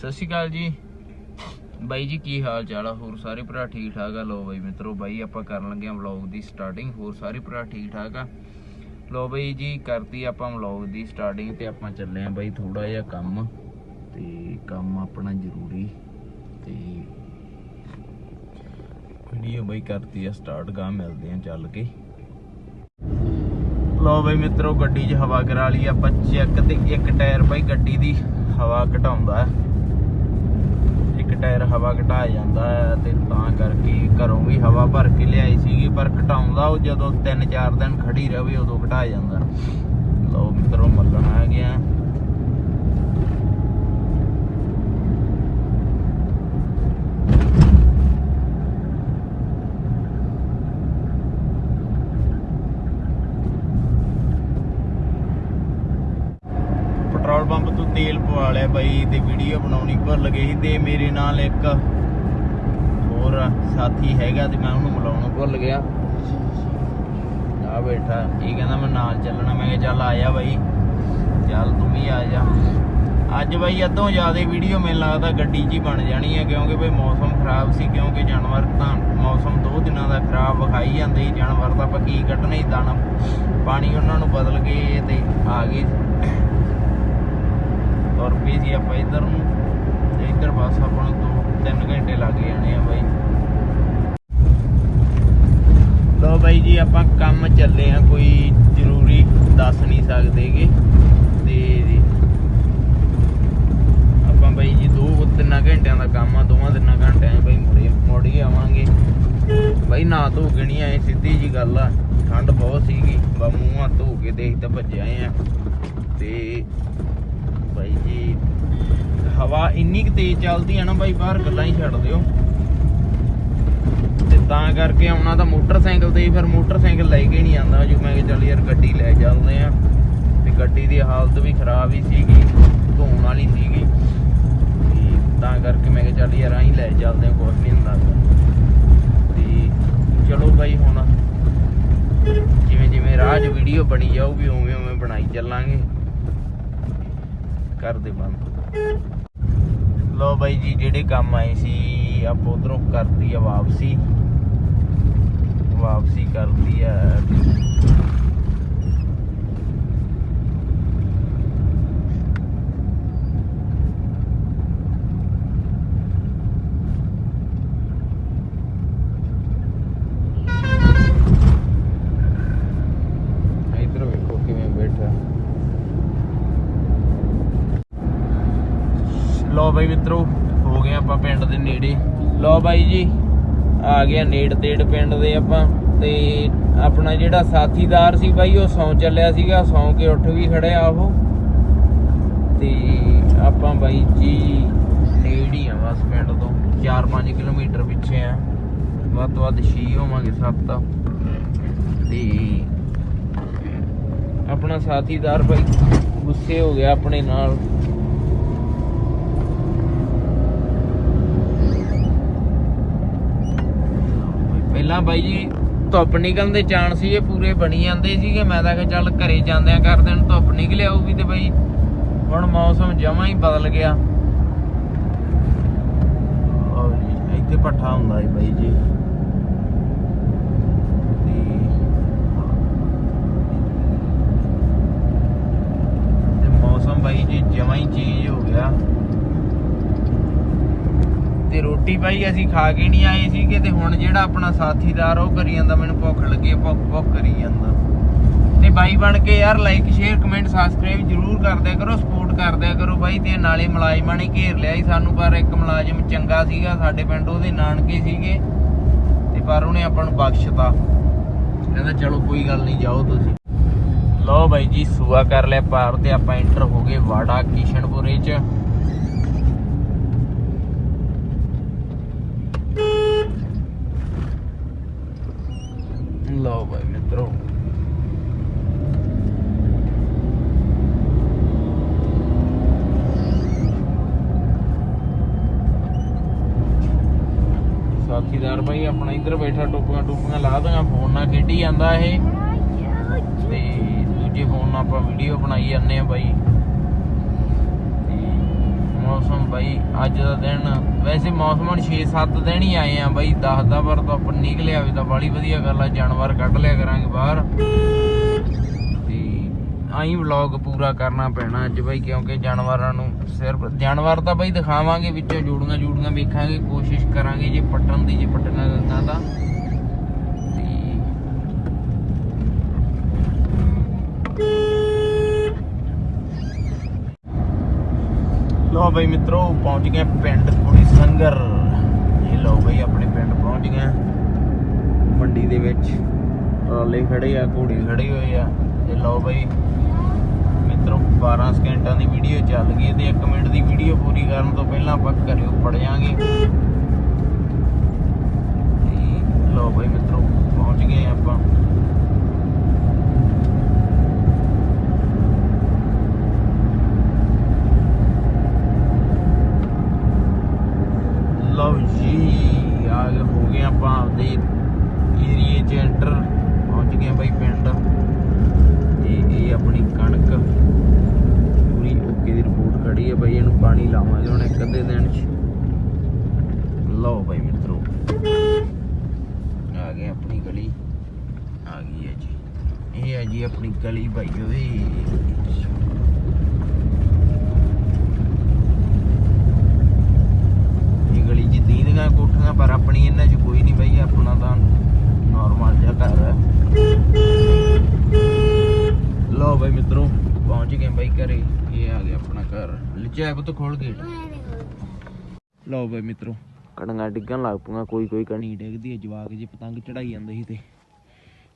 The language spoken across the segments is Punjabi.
ਸਤਿ ਸ਼੍ਰੀ ਅਕਾਲ ਜੀ। ਬਾਈ ਜੀ, ਕੀ ਹਾਲ ਚਾਲ ਆ? ਹੋਰ ਸਾਰੇ ਭਰਾ ਠੀਕ ਠਾਕ ਆ? ਲੋ ਬਾਈ ਮਿੱਤਰੋ, ਬਾਈ ਆਪਾਂ ਕਰਨ ਲੱਗੇ ਆ ਵਲੌਗ ਦੀ ਸਟਾਰਟਿੰਗ ਹੋਰ ਸਾਰੇ ਭਰਾ ਠੀਕ ਠਾਕ ਆ? ਲੋ ਬਾਈ ਜੀ, ਕਰਤੀ ਆਪਾਂ ਵਲੌਗ ਦੀ ਸਟਾਰਟਿੰਗ ਤੇ ਆਪਾਂ ਚੱਲੇ ਆ ਬਾਈ ਥੋੜਾ ਜਿਹਾ ਕੰਮ। ਤੇ ਕੰਮ ਆਪਣਾ ਜ਼ਰੂਰੀ। ਤੇ ਵੀਡੀਓ ਬਾਈ ਕਰਤੀ ਆ ਸਟਾਰਟ ਗਾ ਮਿਲਦੇ ਆ ਚੱਲ ਕੇ। ਲੋ ਬਾਈ ਮਿੱਤਰੋ, ਗੱਡੀ 'ਚ ਹਵਾ ਕਰਾ ਲਈ। ਆਪਾਂ ਚੈੱਕ ਤੇ ਇੱਕ ਟਾਇਰ ਬਾਈ ਗੱਡੀ ਦੀ ਹਵਾ ਘਟਾਉਂਦਾ। ਟਾਇਰ ਹਵਾ ਘਟਾ ਜਾਂਦਾ ਹੈ ਤੇ ਤਾਂ ਕਰਕੇ ਘਰੋਂ ਵੀ ਹਵਾ ਭਰ ਕੇ ਲਿਆਈ ਸੀਗੀ, ਪਰ ਘਟਾਉਂਦਾ ਉਹ ਜਦੋਂ 3-4 ਦਿਨ ਖੜੀ ਰਵੇ ਉਦੋਂ ਘਟਾ ਜਾਂਦਾ। ਲੋ ਮਿੱਤਰੋ, ਮੱਲਣ ਆ ਗਿਆ। ਪੈਟਰੋਲ ਪੰਪ ਤੋਂ ਤੇਲ ਪਵਾ ਲਿਆ ਬਾਈ ਤੇ ਵੀਡੀਓ ਬਣਾਉਣੀ ਭੁੱਲ ਗਈ ਸੀ ਤੇ ਮੇਰੇ ਨਾਲ ਇੱਕ ਹੋਰ ਸਾਥੀ ਹੈਗਾ ਤੇ ਮੈਂ ਉਹਨੂੰ ਮਿਲਾਉਣਾ ਭੁੱਲ ਗਿਆ। ਆ ਬੈਠਾ, ਇਹ ਕਹਿੰਦਾ ਮੈਂ ਨਾਲ ਚੱਲਣਾ, ਮੈਂ ਕਿਹਾ ਚੱਲ ਆਇਆ ਬਾਈ। ਚੱਲ ਤੂੰ ਵੀ ਆ ਜਾ। ਅੱਜ ਬਾਈ ਅੱਧੋਂ ਜ਼ਿਆਦਾ ਵੀਡੀਓ ਮੈਨੂੰ ਲੱਗਦਾ ਗੱਡੀ 'ਚ ਹੀ ਬਣ ਜਾਣੀ ਹੈ ਕਿਉਂਕਿ ਬਈ ਮੌਸਮ ਖਰਾਬ ਸੀ, ਕਿਉਂਕਿ ਜਾਨਵਰ ਤਾਂ ਮੌਸਮ ਦੋ ਦਿਨਾਂ ਦਾ ਖਰਾਬ ਵਿਖਾਈ ਜਾਂਦੇ ਸੀ। ਜਾਨਵਰ ਤਾਂ ਆਪਾਂ ਕੀ ਕੱਢਣੇ ਹੀ ਦਾਣਾ, ਪਾਣੀ ਉਹਨਾਂ ਨੂੰ ਬਦਲ ਕੇ ਤੇ ਆ ਗਏ। ਤੁਰ ਪਏ ਸੀ ਆਪਾਂ ਇੱਧਰ ਨੂੰ ਤੇ ਇੱਧਰ ਬਸ ਆਪਾਂ ਨੂੰ ਦੋ ਤਿੰਨ ਘੰਟੇ ਲੱਗ ਜਾਣੇ ਆ ਬਾਈ। ਲੋ ਬਾਈ ਜੀ, ਆਪਾਂ ਕੰਮ ਚੱਲੇ ਆ ਕੋਈ ਜ਼ਰੂਰੀ ਦੱਸ ਨਹੀਂ ਸਕਦੇਗੇ। ਤੇ ਆਪਾਂ ਬਾਈ ਜੀ, ਦੋ ਤਿੰਨਾਂ ਘੰਟਿਆਂ ਦਾ ਕੰਮ ਆ, ਦੋਵਾਂ ਤਿੰਨਾਂ ਘੰਟਿਆਂ 'ਚ ਬਾਈ ਮੁੜੇ ਮੁੜ ਹੀ ਆਵਾਂਗੇ। ਬਾਈ, ਨਾ ਧੋ ਕੇ ਨਹੀਂ ਆਏ, ਸਿੱਧੀ ਜੀ ਗੱਲ ਆ। ਠੰਡ ਬਹੁਤ ਸੀਗੀ, ਬਾ ਮੂੰਹ ਹੱਥ ਧੋ ਕੇ ਦੇਖ ਤਾਂ ਭੱਜੇ ਆਏ ਆ। ਤੇ ਬਾਈ ਜੀ। ਹਵਾ ਇੰਨੀ ਕੁ ਤੇਜ਼ ਚੱਲਦੀ ਆ ਨਾ ਬਾਈ, ਬਾਹਰ ਗੱਲਾਂ ਹੀ ਛੱਡ ਦਿਓ। ਤੇ ਤਾਂ ਕਰਕੇ ਆਉਣਾ ਤਾਂ ਮੋਟਰਸਾਈਕਲ ਤੇ ਫਿਰ ਮੋਟਰਸਾਈਕਲ ਲੈ ਕੇ ਨਹੀਂ ਆਂਦਾ ਜੋ ਮੈਂ ਕਿਹਾ ਚੱਲ ਯਾਰ ਗੱਡੀ ਲੈ ਚੱਲਦੇ ਆ। ਤੇ ਗੱਡੀ ਦੀ ਹਾਲਤ ਵੀ ਖਰਾਬ ਹੀ ਸੀਗੀ, ਧੋਣ ਵਾਲੀ ਸੀਗੀ। ਤੇ ਤਾਂ ਕਰਕੇ ਮੈਂ ਕਿਹਾ ਚੱਲ ਯਾਰ ਆਹੀਂ ਲੈ ਚੱਲਦੇ ਆ ਕੁਛ ਨਹੀਂ ਹੁੰਦਾ। ਤੇ ਚਲੋ ਬਾਈ ਹੁਣ ਜਿਵੇਂ ਜਿਵੇਂ ਰਾਹ 'ਚ ਵੀਡੀਓ ਬਣੀ ਜਾਊਗੀ ਉਵੇਂ ਉਵੇਂ ਬਣਾਈ ਚੱਲਾਂਗੇ। ਕਰਦੇ ਬੰਦ। ਲੋ ਬਾਈ ਜੀ, ਜਿਹੜੇ ਕੰਮ ਆਏ ਸੀ, ਆਪਾਂ ਉਧਰੋਂ ਕਰਤੀ ਆ ਵਾਪਸੀ। ਵਾਪਸੀ ਕਰਤੀ ਆ ਇੱਧਰ ਵੇਖੋ ਕਿਵੇਂ ਬੈਠਾ ਲੋ ਬਾਈ ਮਿੱਤਰੋ, ਹੋ ਗਏ ਆਪਾਂ ਪਿੰਡ ਦੇ ਨੇੜੇ। ਲਓ ਬਾਈ ਜੀ, ਆ ਗਿਆ ਨੇੜ ਤੇੜ ਪਿੰਡ ਦੇ ਆਪਾਂ। ਤੇ ਆਪਣਾ ਜਿਹੜਾ ਸਾਥੀਦਾਰ ਸੀ ਬਾਈ, ਉਹ ਸੌਂ ਚੱਲਿਆ ਸੀਗਾ, ਸੌਂ ਕੇ ਉੱਠ ਵੀ ਖੜਿਆ ਉਹ। ਤੇ ਆਪਾਂ ਬਾਈ ਜੀ ਨੇੜ ਹੀ ਆ ਬਸ ਪਿੰਡ ਤੋਂ। 4-5 ਕਿਲੋਮੀਟਰ ਪਿੱਛੇ ਆ। ਵੱਧ ਤੋਂ ਵੱਧ 6 ਹੋਵਾਂਗੇ 7 ਤੇ ਆਪਣਾ ਸਾਥੀਦਾਰ ਬਾਈ ਗੁੱਸੇ ਹੋ ਗਿਆ ਆਪਣੇ ਨਾਲ। ਪਹਿਲਾਂ ਬਾਈ ਜੀ ਧੁੱਪ ਨਿਕਲਣ ਦੇ ਚਾਂਸ ਸੀ ਇਹ ਪੂਰੇ ਬਣੀ ਜਾਂਦੇ ਸੀਗੇ। ਮੈਂ ਤਾਂ ਕਿਹਾ ਚੱਲ ਘਰੇ ਜਾਂਦਿਆਂ ਕਰਦੇ ਨੂੰ ਧੁੱਪ ਨਿਕਲ ਆਊਗੀ ਤੇ ਬਾਈ ਹੁਣ ਮੌਸਮ ਜਮਾਂ ਹੀ ਬਦਲ ਗਿਆ। ਇੱਥੇ ਪੱਠਾ ਹੁੰਦਾ ਹੈ ਬਾਈ ਜੀ ਤੇ ਮੌਸਮ ਬਾਈ ਜੀ ਜਮਾਂ ਹੀ ਚੇਂਜ ਹੋ ਗਿਆ ਤੇ ਰੋਟੀ ਬਾਈ ਅਸੀਂ ਖਾ ਕੇ ਨਹੀਂ ਆਏ ਸੀਗੇ ਤੇ ਹੁਣ ਜਿਹੜਾ ਆਪਣਾ ਸਾਥੀਦਾਰ ਉਹ ਕਰੀ ਜਾਂਦਾ, ਮੈਨੂੰ ਭੁੱਖ ਲੱਗੀ, ਭੁੱਖ ਭੁੱਖ ਕਰੀ ਜਾਂਦਾ। ਤੇ ਬਾਈ ਬਣ ਕੇ ਯਾਰ ਲਾਈਕ ਸ਼ੇਅਰ ਕਮੈਂਟ ਸਬਸਕ੍ਰਾਈਬ ਜਰੂਰ ਕਰ ਕਰੋ ਸਪੋਰਟ ਕਰ ਕਰੋ ਬਾਈ ਤੇ ਨਾਲੇ ਮੁਲਾਜ਼ਮਾਂ ਨੇ ਘੇਰ ਲਿਆ ਸੀ ਸਾਨੂੰ, ਪਰ ਇੱਕ ਮੁਲਾਜ਼ਮ ਚੰਗਾ ਸੀਗਾ, ਸਾਡੇ ਪਿੰਡ ਉਹਦੇ ਨਾਨਕੇ ਸੀਗੇ ਤੇ ਪਰ ਉਹਨੇ ਆਪਾਂ ਨੂੰ ਬਖਸ਼ਤਾ। ਕਹਿੰਦਾ, ਚਲੋ ਕੋਈ ਗੱਲ ਨਹੀਂ, ਜਾਓ ਤੁਸੀਂ। ਲਓ ਬਾਈ ਜੀ, ਸੂਆ ਕਰ ਲਿਆ ਪਾਰ ਤੇ ਆਪਾਂ ਐਂਟਰ ਹੋ ਗਏ ਵਾੜਾ ਕਿਸ਼ਨਪੁਰੇ ਚ ਲਓ ਬਾਈ ਮਿੱਤਰੋ ਸਾਥੀਦਾਰ ਭਾਈ ਆਪਣਾ ਇੱਧਰ ਬੈਠਾ, ਟੋਪੀਆਂ ਟੋਪੀਆਂ ਲਾ ਦਾਂਗਾ ਫੋਨ ਨਾਲ ਖੇਡੀ ਜਾਂਦਾ ਇਹ। ਤੇ ਦੂਜੇ ਫੋਨ ਨਾਲ ਆਪਾਂ ਵੀਡੀਓ ਬਣਾਈ ਜਾਂਦੇ ਆ ਬਾਈ। ਤੇ ਮੌਸਮ ਬਾਈ, ਅੱਜ ਦਾ ਦਿਨ, ਵੈਸੇ ਮੌਸਮ ਹੁਣ 6-7 ਦਿਨ ਹੀ ਆਏ ਆ ਬਾਈ 10 ਦਾ ਪਰ ਤੋਂ ਆਪਾਂ ਨਿਕਲਿਆ ਵੀ ਤਾਂ ਬੜੀ ਵਧੀਆ ਗੱਲ ਆ, ਜਾਨਵਰ ਕੱਢ ਲਿਆ ਕਰਾਂਗੇ ਬਾਹਰ। ਆਈ ਵਲੌਗ ਪੂਰਾ ਕਰਨਾ ਪੈਣਾ ਅੱਜ ਬਾਈ, ਕਿਉਂਕਿ ਜਾਨਵਰਾਂ ਨੂੰ ਸਿਰਫ ਜਾਨਵਰ ਤਾਂ ਬਾਈ ਦਿਖਾਵਾਂਗੇ, ਵਿੱਚੋਂ ਜੂੜੀਆਂ ਜੂੜੀਆਂ ਵੇਖਾਂਗੇ, ਕੋਸ਼ਿਸ਼ ਕਰਾਂਗੇ ਜੇ ਪਟਣ ਦੀ, ਜੇ ਪੱਟਣਾ ਗੰਗਾ ਤਾਂ। ਤੇ ਲੋ ਬਈ ਮਿੱਤਰੋ, ਪਹੁੰਚ ਗਏ ਪਿੰਡ ਕੁੜੀ ਸੰਗਰ। ਇਹ ਲੋ ਬਾਈ, ਆਪਣੇ ਪਿੰਡ ਪਹੁੰਚ ਗਏ। ਮੰਡੀ ਦੇ ਵਿੱਚ। ਟਰਾਲੇ ਖੜੇ ਆ, ਘੋੜੇ ਖੜੇ ਹੋਏ ਆ। ਤੇ ਲਓ ਬਈ ਮਿੱਤਰੋ 12 ਸਕਿੰਟਾਂ ਦੀ ਵੀਡੀਓ ਚੱਲ ਗਈ ਤੇ 1 ਮਿੰਟ ਦੀ ਵੀਡੀਓ ਪੂਰੀ ਕਰਨ ਤੋਂ ਪਹਿਲਾਂ ਆਪਾਂ ਘਰੇ ਉੱਪੜ ਜਾਾਂਗੇ ਤੇ ਲੋ ਬਈ ਮਿੱਤਰੋ ਪਹੁੰਚ ਗਏ ਆਪਾਂ ਲਓ ਜੀ ਆ ਗਏ ਹੋ ਗਏ ਆਪਾਂ ਆਪਦੇ ਏਰੀਏ ਚ ਐਂਟਰ ਪਹੁੰਚ ਗਏ ਬਾਈ ਪਿੰਡ ਤੇ ਇਹ ਆਪਣੀ ਕਣਕ ਪੂਰੀ ਓਕੇ ਦੀ ਰਿਪੋਰਟ ਖੜੀ ਹੈ ਬਾਈ ਇਹਨੂੰ ਪਾਣੀ ਲਾਵਾਂਗੇ ਹੁਣ ਇੱਕ ਅੱਧੇ ਦਿਨ ਚ ਲਓ ਬਾਈ ਮਿੱਤਰੋ ਆ ਗਏ ਆਪਣੀ ਗਲੀ ਆ ਗਈ ਹੈ ਜੀ ਇਹ ਹੈ ਜੀ ਆਪਣੀ ਗਲੀ ਬਾਈ ਓਏ ਇਹ ਗਲੀ ਚ ਦੀਨਗਾ ਕੋਠੀਆਂ, ਪਰ ਆਪਣੀ ਇਹਨਾਂ ਚ ਕੋਈ ਨਹੀਂ ਬਈ, ਆਪਣਾ ਤਾਂ ਨਾਰਮਲ ਜਿਹਾ ਘਰ ਹੈ। ਲੋ ਬਈ ਮਿੱਤਰੋ, ਪਹੁੰਚ ਗਏ ਬਈ ਘਰੇ। ਇਹ ਆ ਗਿਆ ਆਪਣਾ ਘਰ। ਲਿਚਾ ਪੁੱਤ ਖੋਲ ਗੇਟ। ਲੋ ਬਈ ਮਿੱਤਰੋ ਕਣੀਆਂ ਡਿੱਗਣ ਲੱਗ ਪਈਆਂ ਕੋਈ ਕੋਈ ਕਣੀ ਡਿੱਗਦੀ ਹੈ, ਜਵਾਕ ਜੇ ਪਤੰਗ ਚੜਾਈ ਜਾਂਦੇ ਸੀ ਤੇ।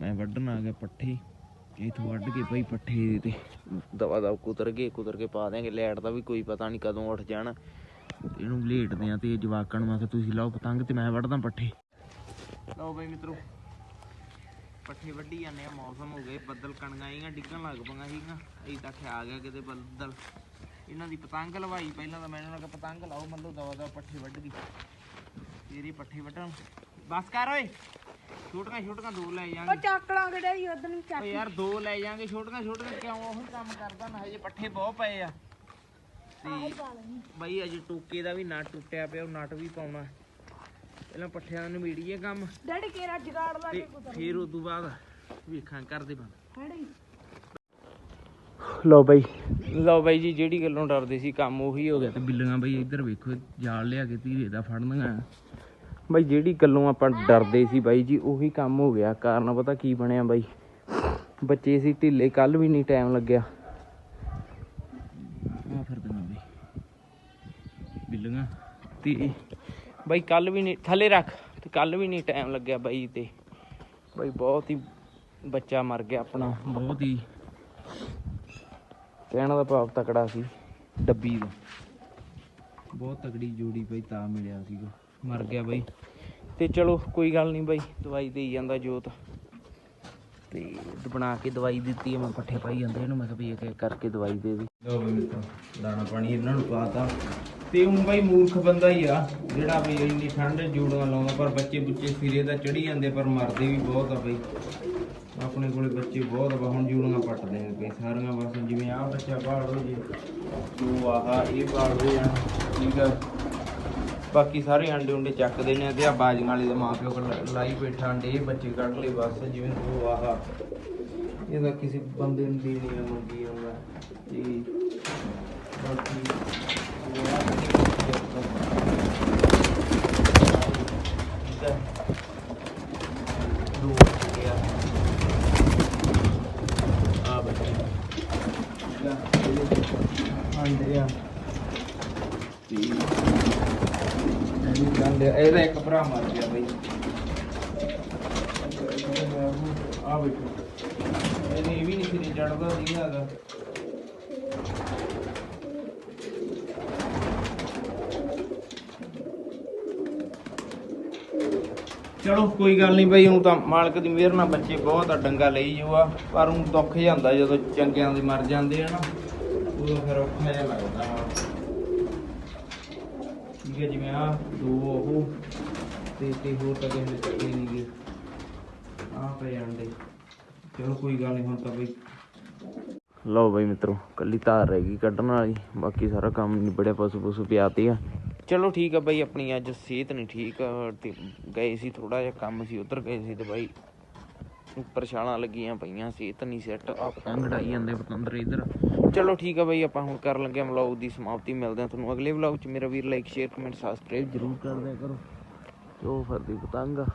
ਮੈਂ ਵੱਢਣ ਆ ਗਿਆ ਪੱਠੇ। ਇਥੋਂ ਵੱਢ ਕੇ ਬਈ ਪੱਠੇ ਤੇ ਦਵਾ ਦਵ ਕੁਤਰ ਕੇ ਕੁਤਰ ਕੇ ਪਾ ਦਿਆਂਗੇ। ਲੈਟ ਦਾ ਵੀ ਕੋਈ ਪਤਾ ਨਹੀਂ ਕਦੋਂ ਉੱਠ ਜਾਣਾ। ਇਹਨੂੰ ਲੇਟਦੇ ਆ ਤੇ ਜਵਾਕਾਂ ਨੂੰ ਮੈਂ ਕਿਹਾ, ਤੁਸੀਂ ਲਾਓ ਪਤੰਗ ਤੇ ਮੈਂ ਵੱਢਦਾ ਪੱਠੇ। ਲਓ ਬਈ ਮਿੱਤਰੋ, ਪੱਠੇ ਵੱਢੀ ਜਾਂਦੇ ਆ, ਮੌਸਮ ਹੋ ਗਏ ਬੱਦਲ ਕਣੀਆਂ ਆਈਆਂ ਡਿੱਗਣ ਲੱਗ ਪਈਆਂ ਸੀਗੀਆਂ। ਅਈ ਤੱਕ ਆ ਗਿਆ ਕਿਤੇ ਬੱਦਲ। ਇਹਨਾਂ ਦੀ ਪਤੰਗ ਲਵਾਈ ਪਹਿਲਾਂ ਤਾਂ ਮੈਨੂੰ ਇਹਨਾਂ ਪਤੰਗ ਲਾਓ ਮੰਨੋ ਦਵਾ ਦਵਾ ਪੱਠੇ ਵੱਢ ਗਈ ਤੇਰੀ ਪੱਠੇ ਵੱਢਣ। ਬਸ ਕਰ ਓਏ। ਛੋਟੀਆਂ ਛੋਟੀਆਂ ਦੋ ਲੈ ਜਾਾਂਗੇ ਉਹ ਚੱਕ ਲਾਂਗੇ ਡੈਡੀ ਉਦੋਂ ਨੂੰ ਓ ਚੱਕ ਯਾਰ ਦੋ ਲੈ ਜਾਾਂਗੇ ਛੋਟੀਆਂ ਛੋਟੀਆਂ ਕਿਉਂ ਉਹੀ ਕੰਮ ਕਰਦਾ ਮੈਂ ਹਜੇ ਪੱਠੇ ਬਹੁਤ ਪਏ ਆ। ਤੇ ਬਈ ਅਜੇ ਟੋਕੇ ਦਾ ਵੀ ਨਟ ਟੁੱਟਿਆ ਪਿਆ ਉਹ ਨਟ ਵੀ ਪਾਉਣਾ। ਪਹਿਲਾਂ ਪੱਠਿਆਂ ਨੂੰ ਮੀੜੀਏ ਕੰਮ। ਡੈਡੀ ਕੇਰਾ ਜਗਾੜ ਲਾ ਕੇ ਕੁਤਰ ਫਿਰ ਉਸ ਤੋਂ ਬਾਅਦ ਵੇਖਾਂ ਕਰਦੇ ਬੰਦ। ਡੈਡੀ। ਲਓ ਬਾਈ ਲਓ ਬਾਈ ਜੀ ਜਿਹੜੀ ਗੱਲੋਂ ਡਰਦੇ ਸੀ ਕੰਮ ਉਹੀ ਹੋ ਗਿਆ। ਤੇ ਬਿੱਲੀਆਂ ਬਾਈ ਇੱਧਰ ਵੇਖੋ ਜਾਲ ਲਿਆ ਕੇ ਧੀਰੇ ਦਾ ਫੜਨੀਆਂ। ਬਾਈ ਜਿਹੜੀ ਗੱਲੋਂ ਆਪਾਂ ਡਰਦੇ ਸੀ ਬਾਈ ਜੀ ਉਹੀ ਕੰਮ ਹੋ ਗਿਆ। ਕਾਰਨ ਪਤਾ ਕੀ ਬਣਿਆ ਬਾਈ? ਬੱਚੇ ਸੀ ਢਿੱਲੇ ਕੱਲ ਵੀ ਨਹੀਂ ਟਾਈਮ ਲੱਗਿਆ। ਆ ਫਿਰਦੀਆਂ ਬਾਈ ਬਿੱਲੀਆਂ। ਤੇ ਬਾਈ ਕੱਲ ਵੀ ਨਹੀਂ ਥੱਲੇ ਰੱਖ। ਤੇ ਕੱਲ ਵੀ ਨਹੀਂ ਟਾਈਮ ਲੱਗਿਆ ਬਾਈ ਤੇ। ਬਾਈ ਬਹੁਤ ਹੀ ਬੱਚਾ ਮਰ ਗਿਆ ਆਪਣਾ। ਬਹੁਤ ਹੀ ਕਹਿਣ ਦਾ ਭਾਵ ਤਕੜਾ ਸੀ। ਡੱਬੀ ਦਾ ਬਹੁਤ ਤਕੜੀ ਜੋੜੀ ਬਈ ਤਾਂ ਮਿਲਿਆ ਸੀਗਾ। ਮਰ ਗਿਆ ਬਈ। ਤੇ ਚਲੋ, ਕੋਈ ਗੱਲ ਨਹੀਂ ਬਾਈ, ਦਵਾਈ ਦੇਈ ਜਾਂਦਾ ਜੋਤ। ਤੇ ਬਣਾ ਕੇ ਦਵਾਈ ਦਿੱਤੀ ਹੈ ਮੈਂ ਪੱਠੇ ਪਾਈ ਜਾਂਦੇ ਇਹਨੂੰ, ਮੈਂ ਕਿਹਾ ਵੀ ਇਹ ਕਰਕੇ ਦਵਾਈ ਦੇ ਦੀ। ਲੋ ਬਈ ਮਿੱਤਰੋ, ਦਾਣਾ ਪਾਣੀ ਇਹਨਾਂ ਨੂੰ ਪਾਤਾ ਤੇ। ਹੁਣ ਬਾਈ ਮੂਰਖ ਬੰਦਾ ਹੀ ਆ, ਜਿਹੜਾ ਵੀ ਇੰਨੀ ਠੰਡ ਜੂੜਾਂ ਲਾਉਂਦਾ, ਪਰ ਬੱਚੇ ਬੁੱਚੇ ਸਿਰੇ ਦਾ ਚੜੀ ਜਾਂਦੇ, ਪਰ ਮਰਦੇ ਵੀ ਬਹੁਤ ਆ ਬਈ। ਆਪਣੇ ਕੋਲੇ ਬੱਚੇ ਬਹੁਤ ਆ, ਹੁਣ ਜੂੜਾਂ ਪੱਟਦੇ ਨੇ ਕਈ ਸਾਰੀਆਂ ਬਸ ਜਿਵੇਂ ਆਹ ਬੱਚਾ ਬਾਹਰ ਹੋ ਜੇ ਦੋ ਆਹ, ਇਹ ਬਾਹਰ ਹੋ ਜਾਣ, ਠੀਕ ਆ। ਬਾਕੀ ਸਾਰੇ ਅੰਡੇ ਉਂਡੇ ਚੱਕਦੇ ਨੇ ਤੇ ਆ ਬਾਜੀਆਂ ਵਾਲੇ ਦੇ ਮਾਪਿਓ ਕੋਲ ਲਾਈ ਬੈਠਾ ਅੰਡੇ ਇਹ ਬੱਚੇ ਕੱਢ ਲਏ ਬਸ, ਜਿਵੇਂ ਉਹ ਆਹ। ਇਹ ਤਾਂ ਕਿਸੇ ਬੰਦੇ ਨੂੰ ਦੇਣੀ ਆ ਮੁਰਗੀ ਆਉਂਦਾ। ਤੇ ਬਾਕੀ ਦੋ ਹੋ ਗਿਆ ਆ ਬੱਚੇ ਠੀਕ ਆ ਇਹਦੇ ਆਂਡੇ ਆ ਤੇ ਇਹ ਗੰਦੇ ਇਹਦਾ ਇੱਕ ਭਰਾ ਮਰ ਗਿਆ ਬਈ। ਆ ਵੇਖੋ। ਇਹਨੇ ਇਹ ਵੀ ਨਹੀਂ ਸਿਰੇ ਚੜਦਾ ਸੀਗਾ ਹੈਗਾ। ਚਲੋ ਕੋਈ ਗੱਲ ਨਹੀਂ ਬਈ ਹੁਣ ਤਾਂ ਮਾਲਕ ਦੀ ਮਿਹਰ ਨਾਲ ਬੱਚੇ ਬਹੁਤ ਆ ਡੰਗਾ ਲਈ ਜੂਆ। ਪਰ ਹੁਣ ਦੁੱਖ ਜਾਂਦਾ ਜਦੋਂ ਚੰਗਿਆਂ ਦੇ ਮਰ ਜਾਂਦੇ ਆ ਨਾ। ਉਦੋਂ ਫਿਰ ਔਖਾ ਜਿਹਾ ਲੱਗਦਾ ਹੈ ਜਿਵੇਂ ਆ ਦੋ ਉਹ ਤੇ ਤੇ ਹੋਰ ਤਾਂ ਕਿਸੇ ਨੇ ਚੱਕੇ ਨਹੀਂ ਗਏ ਆ ਪਏ ਅੰਡੇ ਚਲੋ ਕੋਈ ਗੱਲ ਨਹੀਂ ਹੁਣ ਤਾਂ ਬਈ ਲਓ ਬਈ ਮਿੱਤਰੋ ਕੱਲੀ ਧਾਰ ਰਹਿ ਗਈ ਕੱਢਣ ਵਾਲੀ ਬਾਕੀ ਸਾਰਾ ਕੰਮ ਨਿਬੜਿਆ ਪਸ਼ੂ ਪਸ਼ੂ ਪਿਆਤੇ ਆ। ਚਲੋ ਠੀਕ ਆ ਬਈ ਆਪਣੀ ਅੱਜ ਸਿਹਤ ਨਹੀਂ ਠੀਕ ਤੇ ਗਏ ਸੀ ਥੋੜਾ ਜਿਹਾ ਕੰਮ ਸੀ ਉਧਰ ਗਏ ਸੀ ਤੇ ਬਾਈ ਉੱਪਰ ਛਾਲਾਂ ਲੱਗੀਆਂ ਪਈਆਂ ਸਿਹਤ ਨਹੀਂ ਸੈੱਟ ਆ ਪਤੰਗ ਜਾਂਦੇ ਪਤੰਦਰ ਇਧਰ। ਚਲੋ ਠੀਕ ਆ ਬਈ, ਆਪਾਂ ਹੁਣ ਕਰਨ ਲੱਗੇ ਵਲੌਗ ਦੀ ਸਮਾਪਤੀ, ਮਿਲਦੇ ਆ ਤੁਹਾਨੂੰ ਅਗਲੇ ਵਲੌਗ 'ਚ। ਮੇਰਾ ਵੀਰ ਲਾਈਕ ਸ਼ੇਅਰ ਕਮੈਂਟ ਸਬਸਕ੍ਰਾਈਬ ਜ਼ਰੂਰ ਕਰ ਦਿਆ ਕਰੋ। ਜੋ ਫਰਦੀ ਪਤੰਗ ਆ,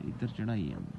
ਇੱਧਰ ਚੜਾਈ ਜਾਂਦੇ।